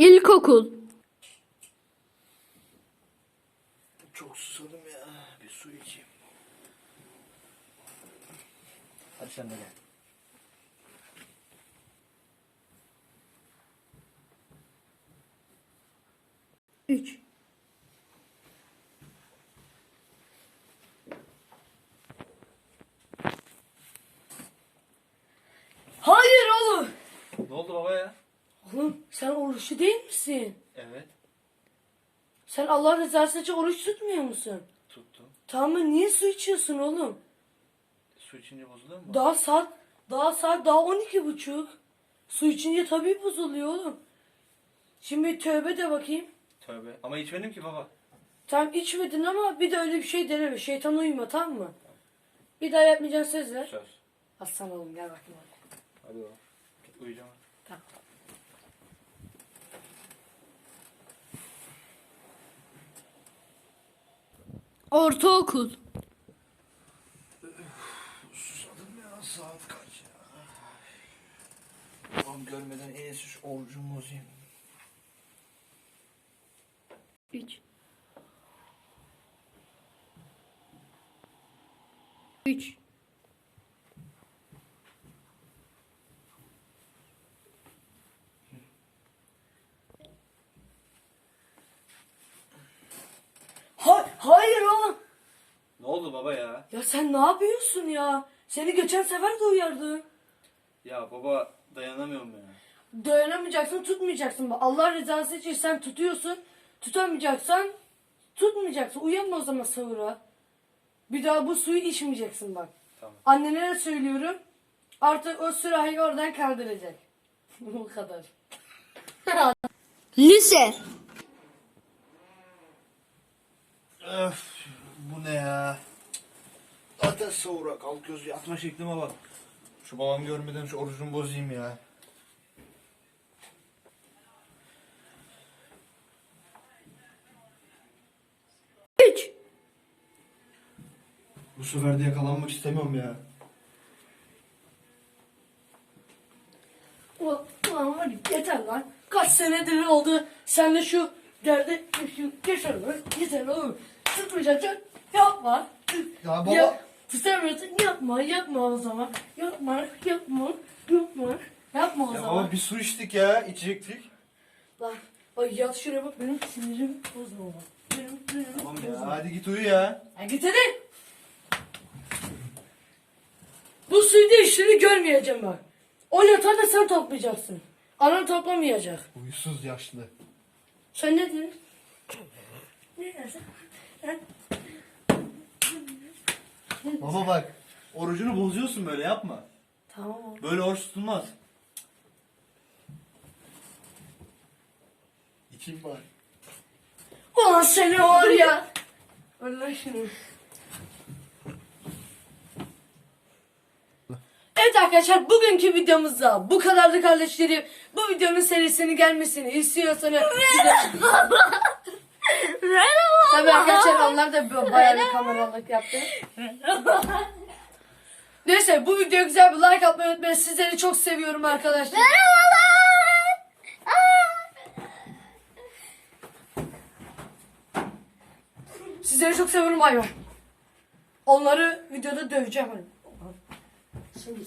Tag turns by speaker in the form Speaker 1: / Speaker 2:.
Speaker 1: İlkokul.
Speaker 2: Çok susadım ya. Bir su içeyim. Hadi sen de gel.
Speaker 1: Üç.
Speaker 3: Hayır oğlum.
Speaker 2: Ne oldu baba ya?
Speaker 3: Oğlum sen oruçlu değil misin?
Speaker 2: Evet.
Speaker 3: Sen Allah rızası için oruç tutmuyor musun?
Speaker 2: Tuttum.
Speaker 3: Tamam? Niye su içiyorsun oğlum?
Speaker 2: Su içince bozuluyor mu?
Speaker 3: Daha saat daha saat daha 12 buçuk. Su içince tabii bozuluyor oğlum. Şimdi tövbe de bakayım.
Speaker 2: Tövbe. Ama içmedim ki baba.
Speaker 3: Tam içmedin ama bir de öyle bir şey deneme. Şeytan uyma tamam mı? Bir daha yapmayacaksın söz ver.
Speaker 2: Söz.
Speaker 3: Aslan oğlum gel bakayım oraya.
Speaker 2: Hadi baba. Uyuyacağım.
Speaker 3: Tamam.
Speaker 1: Ortaokul.
Speaker 2: Susadım ya. Saat kaç ya? Babam görmeden en iyisi şu orucumu bozayım.
Speaker 1: Üç. Üç.
Speaker 3: Ha- hayır oğlum.
Speaker 2: Ne oldu baba ya?
Speaker 3: Ya sen ne yapıyorsun ya? Seni geçen sefer de uyardım.
Speaker 2: Ya baba dayanamıyorum ya.
Speaker 3: Dayanamayacaksın, tutmayacaksın. Allah rızası için sen tutuyorsun. Tutamayacaksan tutmayacaksın. Uyanma o zaman sahura. Bir daha bu suyu içmeyeceksin bak.
Speaker 2: Tamam.
Speaker 3: Annene de söylüyorum. Artık o sürahiyi oradan kaldıracak. Bu kadar.
Speaker 1: Lise.
Speaker 2: Öf. Bu ne ya? Zaten sahura kalkıyoruz. Yatma şeklime bak. Şu babam görmeden şu orucumu bozayım ya.
Speaker 1: Üç.
Speaker 2: Bu sefer de yakalanmak istemiyorum ya.
Speaker 3: Ulan var ya, yeter lan. Kaç senedir oldu. Sen de şu derdi şu geçer lan. Yeter oğlum. Tutmayacaksın. Yapma.
Speaker 2: Ya baba.
Speaker 3: Ya, tutamıyorsun. Yapma. Yapma o zaman. Yapma. Yapma. Yapma. Yapma o
Speaker 2: Ya
Speaker 3: zaman.
Speaker 2: baba bir su içtik ya. içecektik.
Speaker 3: Lan ay yat şuraya bak benim sinirim bozma bak. Benim sinirim
Speaker 2: Tamam
Speaker 3: bozma.
Speaker 2: ya. Hadi git uyu ya.
Speaker 3: Ya git hadi. Bu suyu değiştiğini görmeyeceğim bak. O yatağı da sen toplayacaksın. Anan toplamayacak.
Speaker 2: Uysuz yaşlı.
Speaker 3: Sen ne diyorsun? Ne dersin?
Speaker 2: Baba bak. Orucunu bozuyorsun böyle yapma.
Speaker 3: Tamam oğlum.
Speaker 2: Böyle oruç tutulmaz. İçeyim bari.
Speaker 3: Ulan seni var ya. Allah şunu. Evet arkadaşlar bugünkü videomuzda bu kadardı kardeşlerim. Bu videonun serisinin gelmesini istiyorsanız bize... Tabii arkadaşlar onlar da bayağı bir kameralık yaptı. Neyse bu videoya güzel bir like atmayı unutmayın. Sizleri çok seviyorum arkadaşlar. Sizleri çok seviyorum bay. Onları videoda döveceğim. Şimdi-